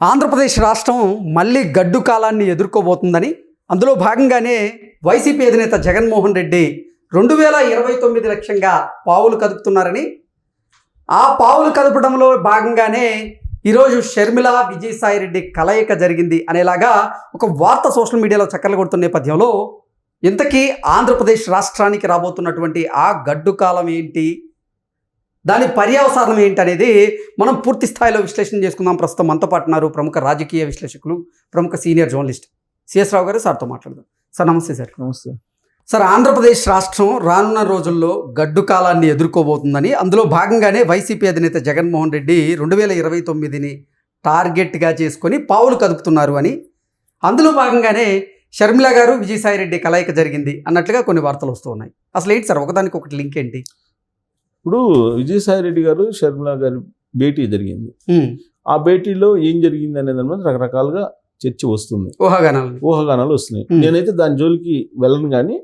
ఆంధ్రప్రదేశ్ రాష్ట్రం మళ్ళీ గడ్డు కాలాన్ని ఎదుర్కోబోతుందని అందులో భాగంగానే వైసీపీ అధినేత జగన్మోహన్ రెడ్డి రెండు వేల ఇరవై తొమ్మిది లక్ష్యంగా పావులు కదుపుతున్నారని ఆ పావులు కదపడంలో భాగంగానే ఈరోజు షర్మిల విజయసాయి రెడ్డి కలయిక జరిగింది అనేలాగా ఒక వార్త సోషల్ మీడియాలో చక్కర్లు కొడుతున్న నేపథ్యంలో ఇంతకీ ఆంధ్రప్రదేశ్ రాష్ట్రానికి రాబోతున్నటువంటి ఆ గడ్డు కాలం ఏంటి దాని పర్యవసానం ఏంటనేది మనం పూర్తి స్థాయిలో విశ్లేషణ చేసుకుందాం. ప్రస్తుతం మనతో పాటు ఉన్నారు ప్రముఖ రాజకీయ విశ్లేషకులు ప్రముఖ సీనియర్ జర్నలిస్ట్ సిఎస్ రావు గారు. సార్తో మాట్లాడదాం. సార్ నమస్తే సార్. నమస్తే. సార్ ఆంధ్రప్రదేశ్ రాష్ట్రం రానున్న రోజుల్లో గడ్డు కాలాన్ని ఎదుర్కోబోతుందని అందులో భాగంగానే వైసీపీ అధినేత జగన్మోహన్ రెడ్డి రెండు వేల ఇరవై తొమ్మిదిని టార్గెట్గా చేసుకొని పావులు కదుపుతున్నారు అని. అందులో భాగంగానే షర్మిల గారు విజయసాయి రెడ్డి కలయిక జరిగింది అన్నట్లుగా కొన్ని వార్తలు వస్తూ ఉన్నాయి. అసలు ఏంటి సార్ ఒకదానికి ఒకటి లింక్ ఏంటి? ఇప్పుడు విజయసాయి రెడ్డి గారు షర్మిల గారి భేటీ జరిగింది. ఆ భేటీలో ఏం జరిగింది అనే దాని మీద రకరకాలుగా చర్చ వస్తుంది. ఊహాగానాలు. ఊహాగానాలు వస్తున్నాయి. నేనైతే దాని జోలికి వెళ్ళను కానీ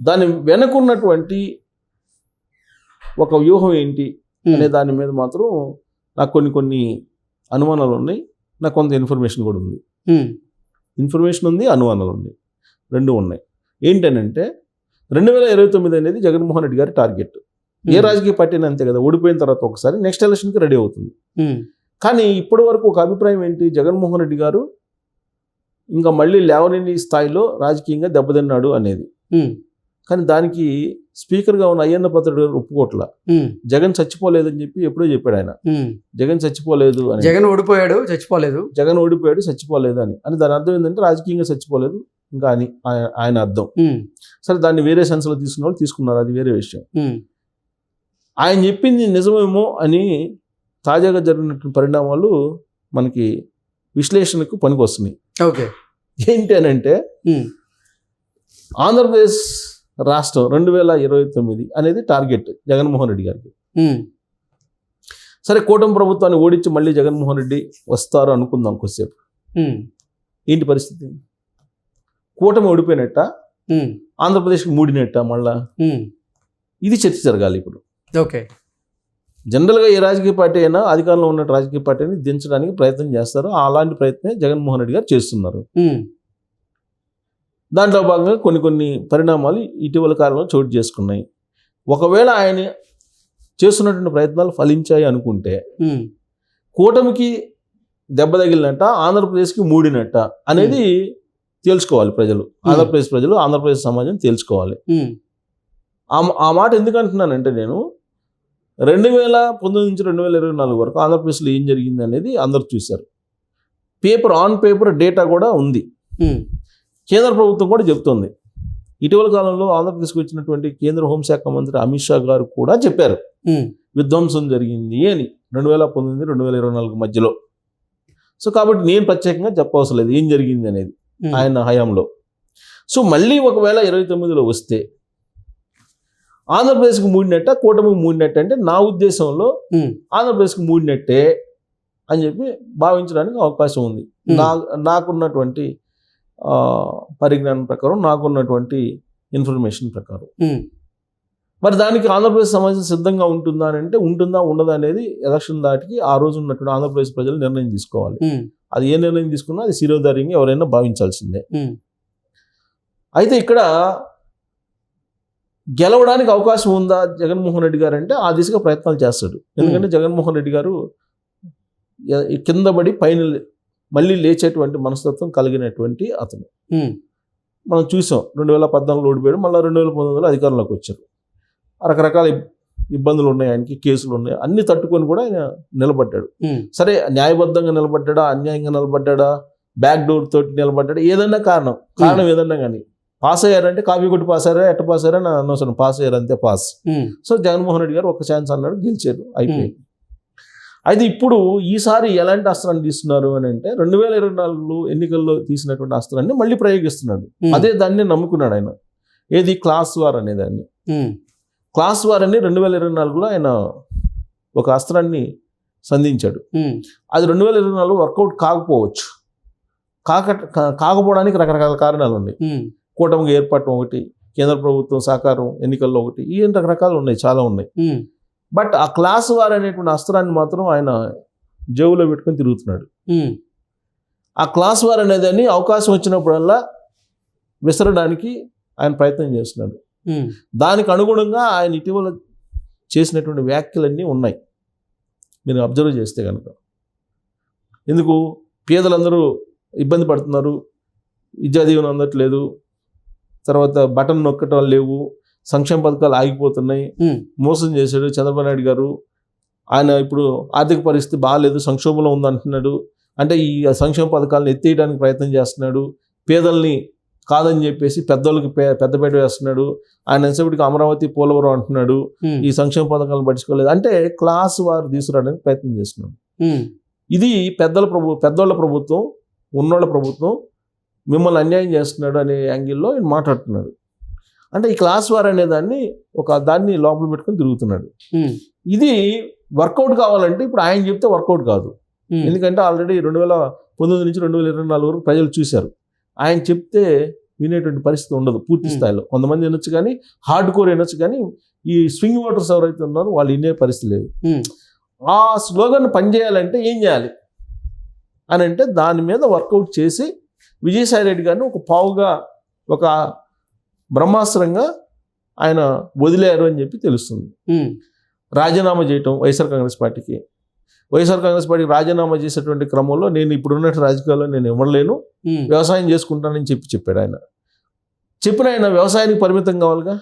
దాని వెనకున్నటువంటి ఒక వ్యూహం ఏంటి అనే దాని మీద మాత్రం నాకు కొన్ని కొన్ని అనుమానాలు ఉన్నాయి. నాకు కొంత ఇన్ఫర్మేషన్ కూడా ఉంది. ఇన్ఫర్మేషన్ ఉంది అనుమానాలు ఉన్నాయి రెండు ఉన్నాయి. ఏంటనంటే రెండు వేల ఇరవై తొమ్మిది అనేది జగన్మోహన్ రెడ్డి గారి టార్గెట్. ఏ ఉమ్, రాజకీయ పార్టీ అంతే కదా ఓడిపోయిన తర్వాత ఒకసారి నెక్స్ట్ ఎలక్షన్కి రెడీ అవుతుంది. ఉమ్, కానీ ఇప్పటి వరకు ఒక అభిప్రాయం ఏంటి? జగన్మోహన్ రెడ్డి గారు ఇంకా మళ్ళీ లేవలేని స్థాయిలో రాజకీయంగా దెబ్బతిన్నాడు అనేది. ఉమ్, కానీ దానికి స్పీకర్గా ఉన్న అయ్యన్న పత్రుడు గారు ఒప్పుకోట్ల. జగన్ చచ్చిపోలేదని చెప్పి ఎప్పుడో చెప్పాడు ఆయన. జగన్ చచ్చిపోలేదు అని. జగన్ ఓడిపోయాడు చచ్చిపోలేదు. జగన్ ఓడిపోయాడు చచ్చిపోలేదు అని. అని దాని అర్థం ఏంటంటే రాజకీయంగా చచ్చిపోలేదు ఇంకా అని ఆయన- అర్థం. సరే దాన్ని వేరే సెన్స్లో తీసుకున్న వాళ్ళు తీసుకున్నారు అది వేరే విషయం. ఆయన చెప్పింది నిజమేమో అని తాజాగా జరిగినటువంటి పరిణామాలు మనకి విశ్లేషణకు పనికొస్తున్నాయి. ఓకే. ఏంటి అని అంటే ఆంధ్రప్రదేశ్ రాష్ట్రం రెండు వేల ఇరవై తొమ్మిది అనేది టార్గెట్ జగన్మోహన్ రెడ్డి గారికి. సరే కూటమి ప్రభుత్వాన్ని ఓడించి మళ్ళీ జగన్మోహన్ రెడ్డి వస్తారు అనుకుందాం కొద్దిసేపు. ఏంటి పరిస్థితి? కూటమి ఓడిపోయినట్ట ఆంధ్రప్రదేశ్కి మూడినట్ట మళ్ళా. ఇది చర్చ జరగాలి ఇప్పుడు. ఓకే. జనరల్గా ఏ రాజకీయ పార్టీ అయినా అధికారంలో ఉన్న రాజకీయ పార్టీని దించడానికి ప్రయత్నం చేస్తారు. అలాంటి ప్రయత్నమే జగన్మోహన్ రెడ్డి గారు చేస్తున్నారు. దాంట్లో భాగంగా కొన్ని కొన్ని పరిణామాలు ఇటీవల కాలంలో చోటు చేసుకున్నాయి. ఒకవేళ ఆయన చేస్తున్నటువంటి ప్రయత్నాలు ఫలించాయి అనుకుంటే కూటమికి దెబ్బ తగిలినట్ట ఆంధ్రప్రదేశ్కి మూడినట్ట అనేది తేల్చుకోవాలి ప్రజలు. ఆంధ్రప్రదేశ్ ప్రజలు ఆంధ్రప్రదేశ్ సమాజం తేల్చుకోవాలి. ఆ ఆ మాట ఎందుకు అంటున్నానంటే నేను రెండు వేల పంతొమ్మిది నుంచి రెండు వేల ఇరవై నాలుగు వరకు ఆంధ్రప్రదేశ్లో ఏం జరిగింది అనేది అందరూ చూశారు. పేపర్ ఆన్ పేపర్ డేటా కూడా ఉంది. కేంద్ర ప్రభుత్వం కూడా చెప్తోంది. ఇటీవల కాలంలో ఆంధ్రప్రదేశ్కి వచ్చినటువంటి కేంద్ర హోంశాఖ మంత్రి అమిత్ షా గారు కూడా చెప్పారు. విధ్వంసం జరిగింది అని రెండు వేల పంతొమ్మిది రెండు వేల ఇరవై నాలుగు మధ్యలో. సో కాబట్టి నేను ప్రత్యేకంగా చెప్పవసరం లేదు. ఏం జరిగింది అనేది ఆయన హయాంలో. సో మళ్ళీ ఒకవేళ ఇరవై తొమ్మిదిలో వస్తే ఆంధ్రప్రదేశ్కి మూడినట్ట కూటమికి మూడినట్ట అంటే నా ఉద్దేశంలో ఆంధ్రప్రదేశ్కి మూడినట్టే అని చెప్పి భావించడానికి అవకాశం ఉంది. నా నాకున్నటువంటి ఆ, పరిజ్ఞానం ప్రకారం నాకున్నటువంటి ఇన్ఫర్మేషన్ ప్రకారం. మరి దానికి ఆంధ్రప్రదేశ్ సమాజం సిద్ధంగా ఉంటుందా అని అంటే ఉంటుందా ఉండదా అనేది ఎలక్షన్ దాటికి ఆ రోజు ఉన్నటువంటి ఆంధ్రప్రదేశ్ ప్రజలు నిర్ణయం తీసుకోవాలి. అది ఏ నిర్ణయం తీసుకున్నా అది శిరోధార్యంగా ఎవరైనా భావించాల్సిందే. అయితే ఇక్కడ గెలవడానికి అవకాశం ఉందా జగన్మోహన్ రెడ్డి గారు అంటే ఆ దిశగా ప్రయత్నాలు చేస్తాడు. ఎందుకంటే జగన్మోహన్ రెడ్డి గారు ఎ- కింద పడి పైన మళ్ళీ లేచేటువంటి మనస్తత్వం కలిగినటువంటి అతను. మనం చూసాం రెండు వేల పద్నాలుగులో ఓడిపోయాడు మళ్ళీ రెండు వేల పంతొమ్మిదిలో అధికారంలోకి వచ్చారు. రకరకాల ఇబ్- ఇబ్బందులు ఉన్నాయి ఆయనకి కేసులు ఉన్నాయి అన్ని తట్టుకొని కూడా ఆయన నిలబడ్డాడు. సరే న్యాయబద్ధంగా నిలబడ్డా అన్యాయంగా నిలబడ్డా బ్యాక్ డోర్ తోటి నిలబడ్డాడు ఏదన్నా కారణం కారణం ఏదన్నా కానీ పాస్ అయ్యారంటే కాపీ కొట్టి పాస్ అయ్యారా? ఎట్ట పాస్ అయ్యారా? నా అనవసరం. పాస్ అయ్యారు అంతే pass um, so Jaganmohan Reddy గారు ఒక ఛాన్స్ అన్నాడు గెలిచారు. అయిపోయింది. అయితే ఇప్పుడు ఈసారి ఎలాంటి అస్త్రాన్ని తీస్తున్నారు అని అంటే రెండు వేల ఇరవై నాలుగులో ఎన్నికల్లో తీసినటువంటి అస్త్రాన్ని మళ్ళీ ప్రయోగిస్తున్నాడు. ఉమ్, అదే దాన్ని నమ్ముకున్నాడు ఆయన. ఏది? క్లాస్ వార్ అనే దాన్ని. క్లాస్ వార్ అని రెండు వేల ఇరవై నాలుగులో ఆయన ఒక అస్త్రాన్ని సంధించాడు. అది రెండు వేల ఇరవై నాలుగు వర్కౌట్ కాకపోవచ్చు. కాక కాకపోవడానికి రకరకాల కారణాలు ఉన్నాయి. కూటమికి ఏర్పడటం ఒకటి కేంద్ర ప్రభుత్వం సహకారం ఎన్నికల్లో ఒకటి ఈ రకరకాలు ఉన్నాయి చాలా ఉన్నాయి. బట్ ఆ క్లాస్ వార్ అనేటువంటి అస్త్రాన్ని మాత్రం ఆయన జేబులో పెట్టుకొని తిరుగుతున్నాడు. ఆ క్లాస్ వార్ అనేదాన్ని అవకాశం వచ్చినప్పుడల్లా విసరడానికి ఆయన ప్రయత్నం చేస్తున్నాడు. దానికి అనుగుణంగా ఆయన ఇటీవల చేసినటువంటి వ్యాఖ్యలన్నీ ఉన్నాయి. మీరు అబ్జర్వ్ చేస్తే కనుక ఎందుకు? పేదలందరూ ఇబ్బంది పడుతున్నారు. విద్యా దీవెన అందట్లేదు. తర్వాత బటన్ నొక్కటం లేవు సంక్షేమ పథకాలు ఆగిపోతున్నాయి. మోసం చేశాడు చంద్రబాబు నాయుడు గారు. ఆయన ఇప్పుడు ఆర్థిక పరిస్థితి బాగాలేదు సంక్షోభంలో ఉందంటున్నాడు. అంటే ఈ సంక్షేమ పథకాలను ఎత్తేయడానికి ప్రయత్నం చేస్తున్నాడు. పేదల్ని కాదని చెప్పేసి పెద్దోళ్ళకి పెద్దపేట వేస్తున్నాడు. ఆయన ఎంతసేపటికి అమరావతి పోలవరం అంటున్నాడు. ఈ సంక్షేమ పథకాలను పట్టించుకోలేదు. అంటే క్లాస్ వారు తీసుకురావడానికి ప్రయత్నం చేస్తున్నాడు. ఇది పెద్దల ప్రభు పెద్దోళ్ళ ప్రభుత్వం ఉన్నోళ్ళ ప్రభుత్వం మిమ్మల్ని అన్యాయం చేస్తున్నాడు అనే యాంగిల్లో ఈయన మాట్లాడుతున్నాడు. అంటే ఈ క్లాస్ వార్ అనే దాన్ని ఒక దాన్ని లోపల పెట్టుకొని తిరుగుతున్నాడు. ఇది వర్కౌట్ కావాలంటే ఇప్పుడు ఆయన చెప్తే వర్కౌట్ కాదు. ఎందుకంటే ఆల్రెడీ రెండు వేల పంతొమ్మిది నుంచి రెండు వేల ఇరవై నాలుగు వరకు ప్రజలు చూశారు. ఆయన చెప్తే వినేటువంటి పరిస్థితి ఉండదు పూర్తి. స్థాయిలో. కొంతమంది వినొచ్చు కానీ హార్డ్ కోర్ వినొచ్చు కానీ ఈ స్వింగ్ ఓటర్స్ ఎవరైతే ఉన్నారో వాళ్ళు వినే పరిస్థితి లేదు. ఆ స్లోగన్ పనిచేయాలంటే ఏం చేయాలి? అని అంటే దాని మీద వర్కౌట్ చేసి విజయసాయి రెడ్డి గారిని ఒక పావుగా ఒక బ్రహ్మాస్త్రంగా ఆయన వదిలేరు అని చెప్పి తెలుస్తుంది. రాజీనామా చేయటం వైఎస్ఆర్ కాంగ్రెస్ పార్టీకి. వైఎస్ఆర్ కాంగ్రెస్ పార్టీకి రాజీనామా చేసేటువంటి క్రమంలో నేను ఇప్పుడున్న రాజకీయాల్లో నేను ఇవ్వలేను వ్యవసాయం చేసుకుంటానని చెప్పి చెప్పాడు ఆయన. చెప్పిన ఆయన వ్యవసాయానికి పరిమితం కావాలిగా?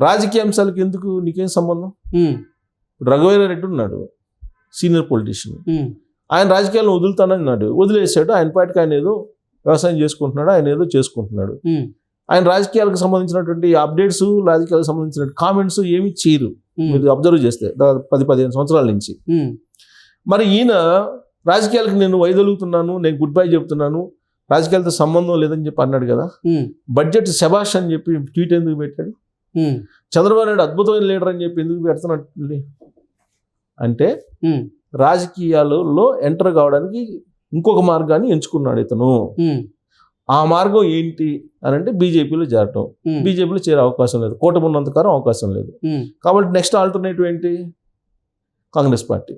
రాజకీయ అంశాలకు ఎందుకు నీకేం సంబంధం? ఉమ్, ఇప్పుడు రఘువీర రెడ్డి ఉన్నాడు సీనియర్ పొలిటీషియన్. ఆయన రాజకీయాలను వదులుతానన్నాడు వదిలేసాడు ఆయన పాటికి ఆయన ఏదో వ్యవసాయం చేసుకుంటున్నాడు ఆయన ఏదో చేసుకుంటున్నాడు. ఆయన రాజకీయాలకు సంబంధించినటువంటి అప్డేట్స్ రాజకీయాలకు సంబంధించిన కామెంట్స్ ఏమీ చేయరు. మీరు అబ్జర్వ్ చేస్తే పది పదిహేను సంవత్సరాల నుంచి. మరి ఈయన రాజకీయాలకు నేను వైదొలుగుతున్నాను నేను గుడ్ బై చెప్తున్నాను రాజకీయాలతో సంబంధం లేదని చెప్పి అన్నాడు కదా. బడ్జెట్ శబాష్ అని చెప్పి ట్వీట్ ఎందుకు పెట్టాడు? చంద్రబాబు నాయుడు అద్భుతమైన లీడర్ అని చెప్పి ఎందుకు పెడుతున్నట్టు అంటే రాజకీయాలలో ఎంటర్ కావడానికి ఇంకొక మార్గాన్ని ఎంచుకున్నాడు ఇతను. ఆ మార్గం ఏంటి అని అంటే బీజేపీలో చేరటం. బీజేపీలో చేరే అవకాశం లేదు. కూటమి ఉన్నంతకాలం అవకాశం లేదు. కాబట్టి నెక్స్ట్ ఆల్టర్నేటివ్ ఏంటి? కాంగ్రెస్ పార్టీ.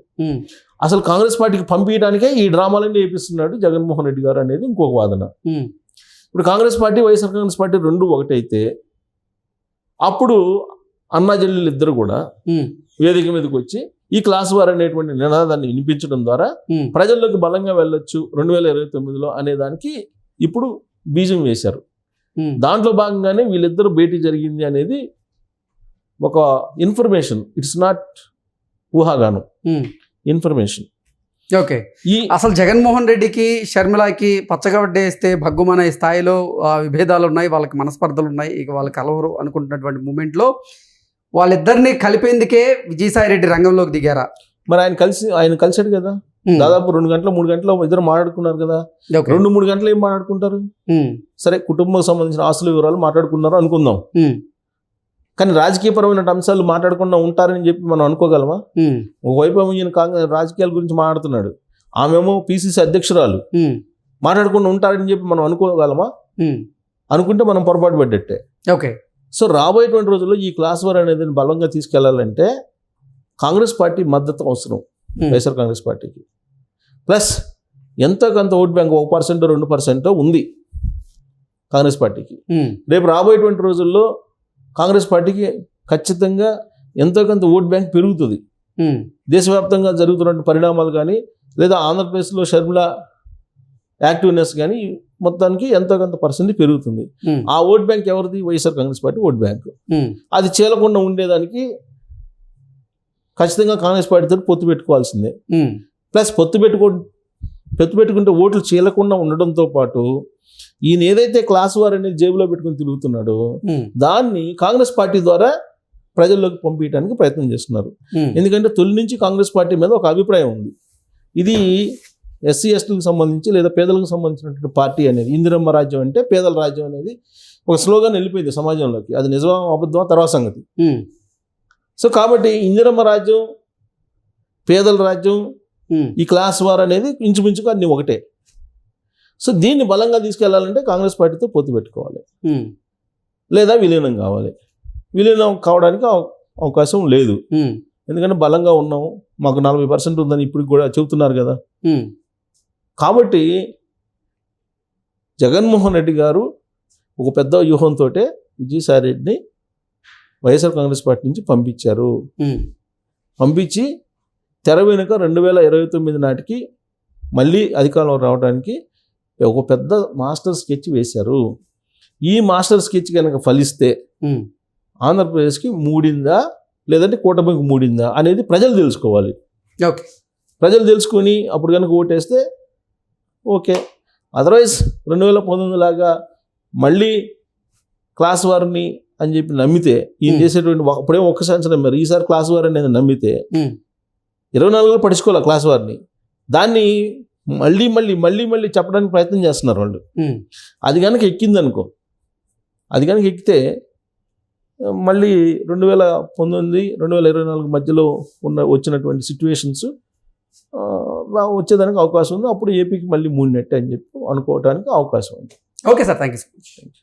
అసలు కాంగ్రెస్ పార్టీకి పంపించడానికే ఈ డ్రామాలన్నీ వేపిస్తున్నాడు జగన్మోహన్ రెడ్డి గారు అనేది ఇంకొక వాదన. ఇప్పుడు కాంగ్రెస్ పార్టీ వైఎస్ఆర్ కాంగ్రెస్ పార్టీ రెండు ఒకటైతే అప్పుడు అన్నా చెల్లెలు ఇద్దరు కూడా వేదిక మీదకి వచ్చి ఈ క్లాస్ వార్ అనేటువంటి నినాదాన్ని వినిపించడం ద్వారా ప్రజల్లోకి బలంగా వెళ్ళొచ్చు రెండు వేల ఇరవై తొమ్మిదిలో అనేదానికి ఇప్పుడు బీజం వేశారు. దాంట్లో భాగంగానే వీళ్ళిద్దరు భేటీ జరిగింది అనేది ఒక information. It's not ఊహాగానం. Information okay. ఈ అసలు జగన్మోహన్ రెడ్డికి షర్మిలకి పచ్చగడ్డేస్తే భగ్గుమనే స్థాయిలో విభేదాలు ఉన్నాయి వాళ్ళకి మనస్పర్ధలు ఉన్నాయి ఇక వాళ్ళు కలవరు అనుకుంటున్నటువంటి మూమెంట్లో వాళ్ళిద్దరిని కలిపేందుకే విజయసాయి రెడ్డి రంగంలోకి దిగారా? మరి ఆయన కలిసి ఆయన కలిసాడు కదా? దాదాపు రెండు గంటల మూడు గంటల ఇద్దరు మాట్లాడుకున్నారు కదా. రెండు మూడు గంటలు ఏం మాట్లాడుకుంటారు? సరే కుటుంబం సంబంధించిన ఆస్తుల వివరాలు మాట్లాడుకున్నారు? అనుకుందాం. కానీ రాజకీయపరమైన అంశాలు మాట్లాడకుండా ఉంటారని చెప్పి మనం అనుకోగలమా? ఒకవైపు ఈయన కాంగ్రెస్ రాజకీయాల గురించి మాట్లాడుతున్నాడు. ఆమెమో పిసిసి అధ్యక్షురాలు. మాట్లాడకుండా ఉంటారని చెప్పి మనం అనుకోగలమా. అనుకుంటే మనం పొరపాటు పడ్డట్టే. ఓకే. సో రాబోయేటువంటి రోజుల్లో ఈ క్లాస్ వార్ అనేది బలంగా తీసుకెళ్ళాలంటే కాంగ్రెస్ పార్టీ మద్దతు అవసరం. ఉమ్, వైఎస్ఆర్ కాంగ్రెస్ పార్టీకి. ప్లస్ ఎంతో కొంత ఓట్ బ్యాంక్ ఒక పర్సెంట్ రెండు పర్సెంట్ ఉంది కాంగ్రెస్ పార్టీకి. ఉమ్, రేపు రాబోయేటువంటి రోజుల్లో కాంగ్రెస్ పార్టీకి ఖచ్చితంగా ఎంతో కొంత ఓట్ బ్యాంక్ పెరుగుతుంది. ఉమ్, దేశవ్యాప్తంగా జరుగుతున్న పరిణామాలు కానీ లేదా ఆంధ్రప్రదేశ్లో షర్మిల యాక్టివ్నెస్ కానీ మొత్తానికి ఎంతో కొంత పర్సెంట్ పెరుగుతుంది. ఆ ఓట్ బ్యాంక్ ఎవరిది? YSR Congress party vote bank. అది చీలకుండా ఉండేదానికి ఖచ్చితంగా కాంగ్రెస్ పార్టీతో పొత్తు పెట్టుకోవాల్సిందే. ప్లస్ పొత్తు పెట్టుకో పొత్తు పెట్టుకుంటే ఓట్లు చీలకుండా ఉండడంతో పాటు ఈయన ఏదైతే క్లాస్ వార్ అనేది జేబులో పెట్టుకుని తిరుగుతున్నాడో దాన్ని కాంగ్రెస్ పార్టీ ద్వారా ప్రజల్లోకి పంపించడానికి ప్రయత్నం చేస్తున్నారు. ఎందుకంటే తొలి నుంచి కాంగ్రెస్ పార్టీ మీద ఒక అభిప్రాయం ఉంది. ఇది ఎస్సీ ఎస్టీలకు సంబంధించి లేదా పేదలకు సంబంధించినటువంటి పార్టీ అనేది ఇందిరమ్మ రాజ్యం అంటే పేదల రాజ్యం అనేది ఒక స్లోగన్ వెళ్ళిపోయింది సమాజంలోకి. అది నిజమా అబద్ధమా తర్వాత సంగతి. సో కాబట్టి ఇందిరమ్మ రాజ్యం పేదల రాజ్యం ఈ క్లాస్ వార్ అనేది ఇంచుమించుగా అన్ని ఒకటే. సో దీన్ని బలంగా తీసుకెళ్ళాలంటే కాంగ్రెస్ పార్టీతో పొత్తు పెట్టుకోవాలి. లేదా విలీనం కావాలి. విలీనం కావడానికి అవ- అవకాశం లేదు. ఎందుకంటే బలంగా ఉన్నాము. మాకు నలభై పర్సెంట్ ఉందని ఇప్పుడు కూడా చెబుతున్నారు కదా. కాబట్టి జగన్మోహన్ రెడ్డి గారు ఒక పెద్ద వ్యూహంతో విజయసాయి రెడ్డిని వైఎస్ఆర్ కాంగ్రెస్ పార్టీ నుంచి పంపించారు. పంపించి తెర వెనుక రెండు వేల ఇరవై తొమ్మిది నాటికి మళ్ళీ అధికారంలో రావడానికి ఒక పెద్ద మాస్టర్ స్కెచ్ వేశారు. ఈ మాస్టర్ స్కెచ్ కనుక ఫలిస్తే ఆంధ్రప్రదేశ్కి మూడిందా లేదంటే కూటమికి మూడిందా అనేది ప్రజలు తెలుసుకోవాలి. ఓకే. ప్రజలు తెలుసుకొని అప్పుడు కనుక ఓటేస్తే ఓకే. అదర్వైజ్ రెండు వేల పంతొమ్మిది లాగా మళ్ళీ క్లాస్ వారిని అని చెప్పి నమ్మితే ఈయన. చేసేటువంటి అప్పుడే ఒక్కసారి నమ్మారు ఈసారి క్లాస్ వారు అనేది నమ్మితే ఇరవై నాలుగులో పడుచుకోవాలి క్లాస్ వారిని. దాన్ని మళ్ళీ మళ్ళీ మళ్ళీ మళ్ళీ చెప్పడానికి ప్రయత్నం చేస్తున్నారు వాళ్ళు. అది కనుక ఎక్కింది అనుకో అది కనుక ఎక్కితే మళ్ళీ రెండు వేల పంతొమ్మిది రెండు వేల ఇరవై నాలుగు మధ్యలో ఉన్న వచ్చినటువంటి సిచ్యువేషన్స్ వచ్చేదానికి అవకాశం ఉంది. అప్పుడు ఏపీకి మళ్ళీ మూడు నెట్ అని చెప్పి అనుకోవడానికి అవకాశం ఉంది. Okay sir thank you so much